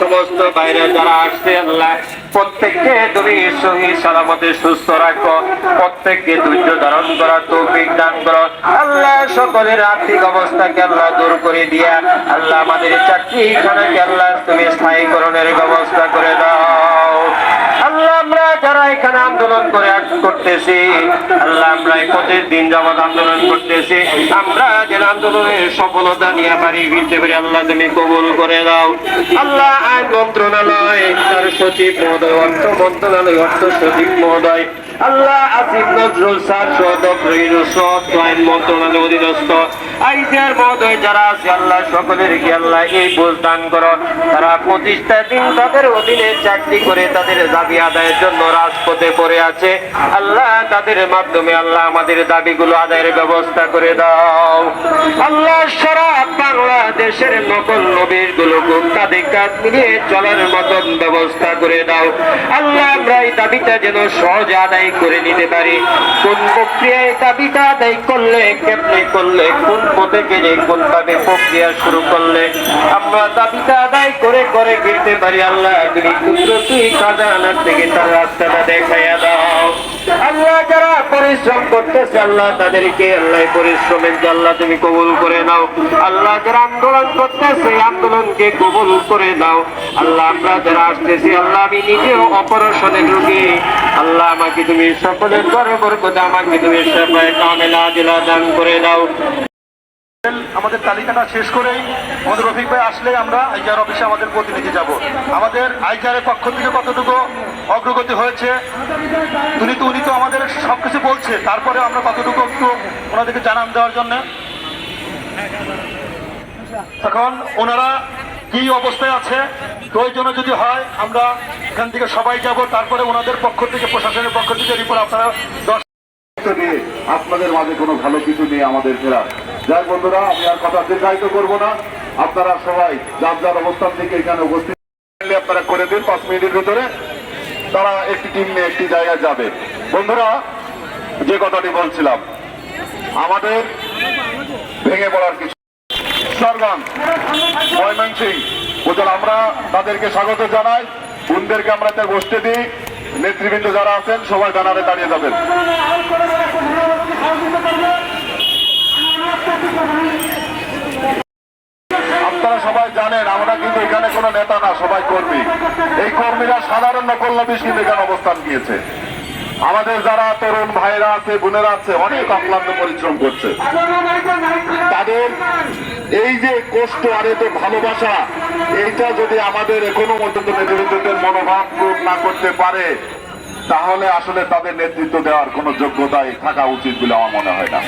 সমস্ত বাইরে যারা আসছে, আল্লাহ প্রত্যেককে তুমি সহি সালামতে সুস্থ রাখো। প্রত্যেককে ধৈর্য ধারণ করা, তৌফিক দান করো। আল্লাহ সকলের আর্থিক অবস্থাকে আল্লাহ দূর করে দিয়া, আল্লাহ আমাদের চাকরিখানাকে আল্লাহ তুমি স্থায়ীকরণের ব্যবস্থা করে দাও। আল্লাহ আমরা এখানে আন্দোলন করে করতেছি। আল্লাহ আমরা এই দিন যাবৎ আন্দোলন করতেছি। আমরা যেন আন্দোলনের সফলতা নিয়ে পারি ফিরতে পারি আল্লাহ তুমি কবুল করে দাও। আল্লাহ আইন মন্ত্রণালয়, তার সচিব মহোদয়, অর্থ মন্ত্রণালয়, অর্থ সচিব মহোদয় আল্লাহ আসিফ নজরুল স্যার, সদক আইন মন্ত্রণালয় অধীনস্থ। আইসিআর মহোদয় যারা আছে, আল্লাহ সকলের কি আল্লাহ এই বোঝ দান করো। তারা প্রতিষ্ঠা দিন তাদের অধীনে চাকরি করে তাদের দাবি আদায়ের জন্য রাজপথে পড়ে আছে। আল্লাহ তাদের মাধ্যমে আল্লাহ আমাদের দাবিগুলো আদায়ের ব্যবস্থা করে দাও। আল্লাহ সারা বাংলাদেশের নকল নবীরগুলো তাদের কাজ মিলিয়ে চলার মতন ব্যবস্থা করে দাও। আল্লাহ আমরা এই দাবিটা যেন সহজে আদায় করে নিতে পারি। কোন প্রক্রিয়ায় দাবিটা আদায় করলে, কেমনে করলে, কোন পথে গেলে, কোন ভাবে প্রক্রিয়া শুরু করলে? আমরা দাবিটা আদায় করে করে ফিরতে পারি। আল্লাহ তুমি কুদরতি খাজানার থেকে তার রাস্তাটা দেখাইয়া দাও আল্লাহ যারা পরিশ্রম করতেছে, আল্লাহ তাদেরকে, আল্লাহ পরিশ্রমের আল্লাহ তুমি কবুল করে নাও। আল্লাহ যারা আন্দোলন করতেছে আন্দোলনকে কবুল করে দাও আল্লাহ, আমরা যারা আসতেছি, আল্লাহ, আমি নিজেও অপারেশনে ঢুকি। আল্লাহ, আমাকে তুমি সকলের গর্ব করতে আমাকে তুমি সেবায় কামেলা দিলা দান করে দাও আমাদের তালিকাটা শেষ করেই আমাদের রফিক ভাই আসলে আমরা আইকার অফিসে আমাদের প্রতিনিধি যাব। আমাদের আইকারের পক্ষ থেকে কতটুকু অগ্রগতি হয়েছে। উনি তো উনি তো আমাদের সব কিছু বলছে। তারপরে আমরা কতটুকু একটু ওনাদেরকে জানান দেওয়ার জন্য। এখন ওনারা কি অবস্থায় আছে, প্রয়োজনে যদি হয়, আমরা এখান থেকে সবাই যাব। তারপরে ওনাদের পক্ষ থেকে, প্রশাসনের পক্ষ থেকে রিপোর্ট আপনারা দশ আপনাদের মাঝে কোনো ভালো কিছু নিয়ে আমাদের ফেরা যাই বন্ধুরা, আমি আর কথা দীর্ঘায়িত করব না। আপনারা সবাই যার যার অবস্থান থেকে এখানে উপস্থিত আপনারা করে দিন পাঁচ মিনিটের ভিতরে। তারা একটি টিম নিয়ে একটি জায়গায় যাবে। বন্ধুরা, যে কথাটি বলছিলাম, আমাদের ভেঙে পড়ার কিছু আমরা তাদেরকে স্বাগত জানাই। বোনদেরকে আমরা তাই বসতে দিই। নেতৃবৃন্দ যারা আছেন, সবাই ব্যানারে দাঁড়িয়ে যাবেন। আপনারা সবাই জানেন, আমরা কিন্তু এখানে কোনো নেতা না সবাই কর্মী এই কর্মীরা সাধারণ নকল নবিশ কিন্তু অবস্থান নিয়েছে। আমাদের যারা তরুণ ভাইরা আছে, বোনেরা আছে, অনেক অক্লান্ত পরিশ্রম করছে। তাদের এই যে কষ্ট আর এত ভালোবাসা, এইটা যদি আমাদের এখনও পর্যন্ত নেতৃত্বের মনোভাব পূরণ না করতে পারে, তাহলে আসলে তাদের নেতৃত্ব দেওয়ার কোনো যোগ্যতাই থাকা উচিত বলে আমার মনে হয় না।